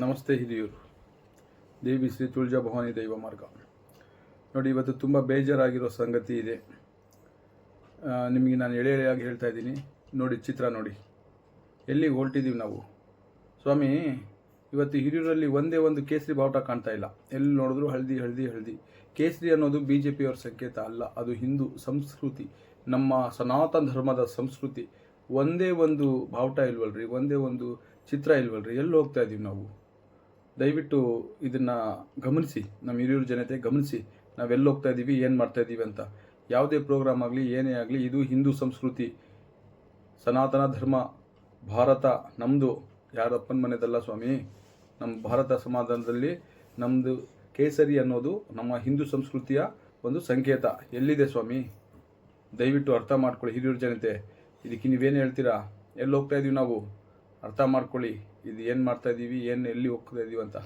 ನಮಸ್ತೆ ಹಿರಿಯೂರು. ದೇವಿ ಶ್ರೀ ತುಳಜಾ ಭವಾನಿ ದೈವ ಮಾರ್ಗ. ನೋಡಿ, ಇವತ್ತು ತುಂಬ ಬೇಜಾರಾಗಿರೋ ಸಂಗತಿ ಇದೆ. ನಿಮಗೆ ನಾನು ಎಳೆ ಎಳೆಯಾಗಿ ಹೇಳ್ತಾ ಇದ್ದೀನಿ. ನೋಡಿ, ಚಿತ್ರ ನೋಡಿ. ಎಲ್ಲಿಗೆ ಹೊರಟಿದ್ದೀವಿ ನಾವು? ಸ್ವಾಮಿ, ಇವತ್ತು ಹಿರಿಯೂರಲ್ಲಿ ಒಂದೇ ಒಂದು ಕೇಸರಿ ಬಾವುಟ ಕಾಣ್ತಾ ಇಲ್ಲ. ಎಲ್ಲಿ ನೋಡಿದ್ರು ಹಳದಿ ಹಳದಿ ಹಳದಿ. ಕೇಸರಿ ಅನ್ನೋದು ಬಿ ಜೆ ಪಿಯವ್ರ ಸಂಕೇತ ಅಲ್ಲ. ಅದು ಹಿಂದೂ ಸಂಸ್ಕೃತಿ. ನಮ್ಮ ಸನಾತನ ಧರ್ಮದ ಸಂಸ್ಕೃತಿ. ಒಂದೇ ಒಂದು ಬಾವುಟ ಇಲ್ವಲ್ರಿ? ಒಂದೇ ಒಂದು ಚಿತ್ರ ಇಲ್ವಲ್ರಿ? ಎಲ್ಲಿ ಹೋಗ್ತಾ ಇದ್ದೀವಿ ನಾವು? ದಯವಿಟ್ಟು ಇದನ್ನು ಗಮನಿಸಿ ನಮ್ಮ ಹಿರಿಯೂರು ಜನತೆ ಗಮನಿಸಿ ನಾವೆಲ್ಲಿ ಹೋಗ್ತಾ ಇದ್ದೀವಿ ಏನು ಮಾಡ್ತಾ ಇದ್ದೀವಿ ಅಂತ. ಯಾವುದೇ ಪ್ರೋಗ್ರಾಮ್ ಆಗಲಿ, ಏನೇ ಆಗಲಿ, ಇದು ಹಿಂದೂ ಸಂಸ್ಕೃತಿ, ಸನಾತನ ಧರ್ಮ, ಭಾರತ ನಮ್ಮದು ಯಾರಪ್ಪನ ಮನೆದಲ್ಲ ಸ್ವಾಮಿ ನಮ್ಮ ಭಾರತ ಸಮಾಧಾನದಲ್ಲಿ ನಮ್ಮದು ಕೇಸರಿ ಅನ್ನೋದು ನಮ್ಮ ಹಿಂದೂ ಸಂಸ್ಕೃತಿಯ ಒಂದು ಸಂಕೇತ. ಎಲ್ಲಿದೆ ಸ್ವಾಮಿ? ದಯವಿಟ್ಟು ಅರ್ಥ ಮಾಡ್ಕೊಳ್ಳಿ ಹಿರಿಯೂರು ಜನತೆ. ಇದಕ್ಕೆ ನೀವೇನು ಹೇಳ್ತೀರಾ? ಎಲ್ಲಿ ಹೋಗ್ತಾ ಇದೀವಿ ನಾವು? ಅರ್ಥ ಮಾಡ್ಕೊಳ್ಳಿ. ಇದು ಏನು ಮಾಡ್ತಾ ಇದ್ದೀವಿ ಏನು ಎಲ್ಲಿ ಹೋಗ್ತಾ ಇದ್ದೀವಿ ಅಂತ.